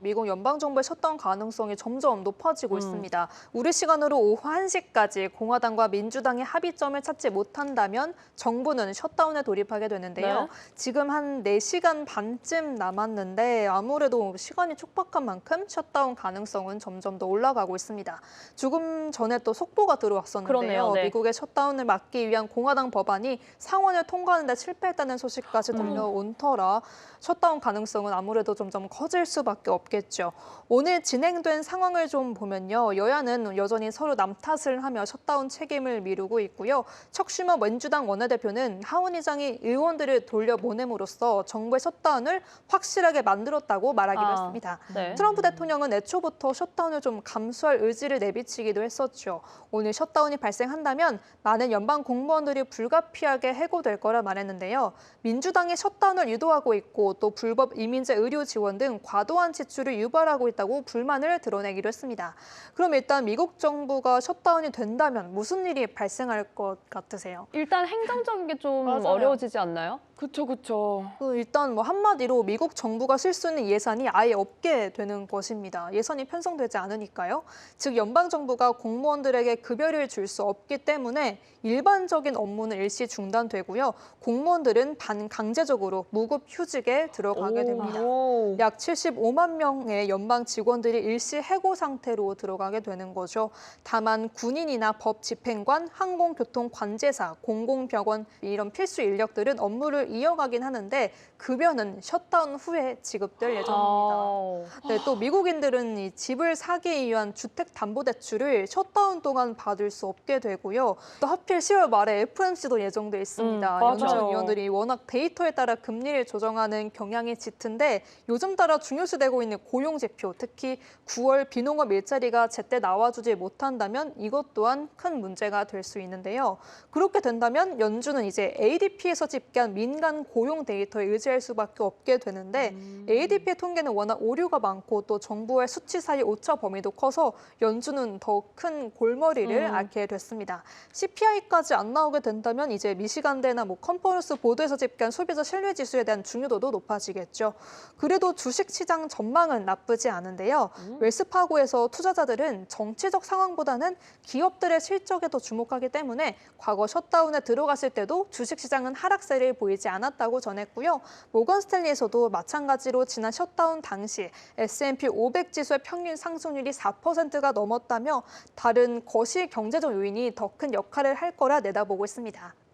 미국 연방정부의 셧다운 가능성이 점점 높아지고 음. 있습니다. 우리 시간으로 오후 1시까지 공화당과 민주당의 합의점을 찾지 못한다면 정부는 셧다운에 돌입하게 되는데요. 네. 지금 한 4시간 반쯤 남았는데 아무래도 시간이 촉박한 만큼 셧다운 가능성은 점점 더 올라가고 있습니다. 조금 전에 또 속보가 들어왔었는데요. 그러네요, 네. 미국의 셧다운을 막기 위한 공화당 법안이 상원을 통과하는 데 실패했다는 소식까지 음. 들려온 터라 셧다운 가능성은 아무래도 점점 커질 수밖에 없 겠죠. 오늘 진행된 상황을 좀 보면요. 여야는 여전히 서로 남탓을 하며 셧다운 책임을 미루고 있고요. 척슈머 민주당 원내대표는 하원 의장이 의원들을 돌려보냄으로써 정부의 셧다운을 확실하게 만들었다고 말하기도 아, 했습니다. 네. 트럼프 대통령은 애초부터 셧다운을 좀 감수할 의지를 내비치기도 했었죠. 오늘 셧다운이 발생한다면 많은 연방 공무원들이 불가피하게 해고될 거라 말했는데요. 민주당이 셧다운을 유도하고 있고 또 불법 이민자 의료 지원 등 과도한 지출 을 유발하고 있다고 불만을 드러내기도 했습니다. 그럼 일단 미국 정부가 셧다운이 된다면 무슨 일이 발생할 것 같으세요? 일단 행정적인 게 좀 맞아요. 어려워지지 않나요? 그쵸 그쵸. 그 일단 뭐 한마디로 미국 정부가 쓸 수 있는 예산이 아예 없게 되는 것입니다. 예산이 편성되지 않으니까요. 즉 연방 정부가 공무원들에게 급여를 줄 수 없기 때문에 일반적인 업무는 일시 중단되고요. 공무원들은 반강제적으로 무급 휴직에 들어가게 됩니다. 오. 약 75만 명의 연방 직원들이 일시 해고 상태로 들어가게 되는 거죠. 다만 군인이나 법 집행관, 항공교통 관제사, 공공병원 이런 필수 인력들은 업무를 이어가긴 하는데 급여는 셧다운 후에 지급될 예정입니다. 아. 네, 또 미국인들은 이 집을 사기 위한 주택담보대출을 셧다운 동안 받을 수 없게 되고요. 또 하필 10월 말에 FOMC도 예정돼 있습니다. 음. 연준 위원들이 워낙 데이터에 따라 금리를 조정하는 경향이 짙은데 요즘 따라 중요시되고 있는 고용 지표, 특히 9월 비농업 일자리가 제때 나와주지 못한다면 이것 또한 큰 문제가 될 수 있는데요. 그렇게 된다면 연준은 이제 ADP에서 집계한 민간 고용 데이터에 의지할 수밖에 없게 되는데 음. ADP의 통계는 워낙 오류가 많고 또 정부의 수치 사이 오차 범위도 커서 연준은 더 큰 골머리를 음. 앓게 됐습니다. CPI까지 안 나오게 된다면 이제 미시간대나 뭐 컨퍼런스 보도에서 집계한 소비자 신뢰 지수에 대한 중요도도 높아지겠죠. 그래도 주식 시장 전망은 나쁘지 않은데요. 음. 웰스파고에서 투자자들은 정치적 상황보다는 기업들의 실적에 더 주목하기 때문에 과거 셧다운에 들어갔을 때도 주식 시장은 하락세를 보이 지 않았다고 전했고요. 모건 스탠리에서도 마찬가지로 지난 셧다운 당시 S&P 500 지수의 평균 상승률이 4%가 넘었다며 다른 거시 경제적 요인이 더 큰 역할을 할 거라 내다보고 있습니다.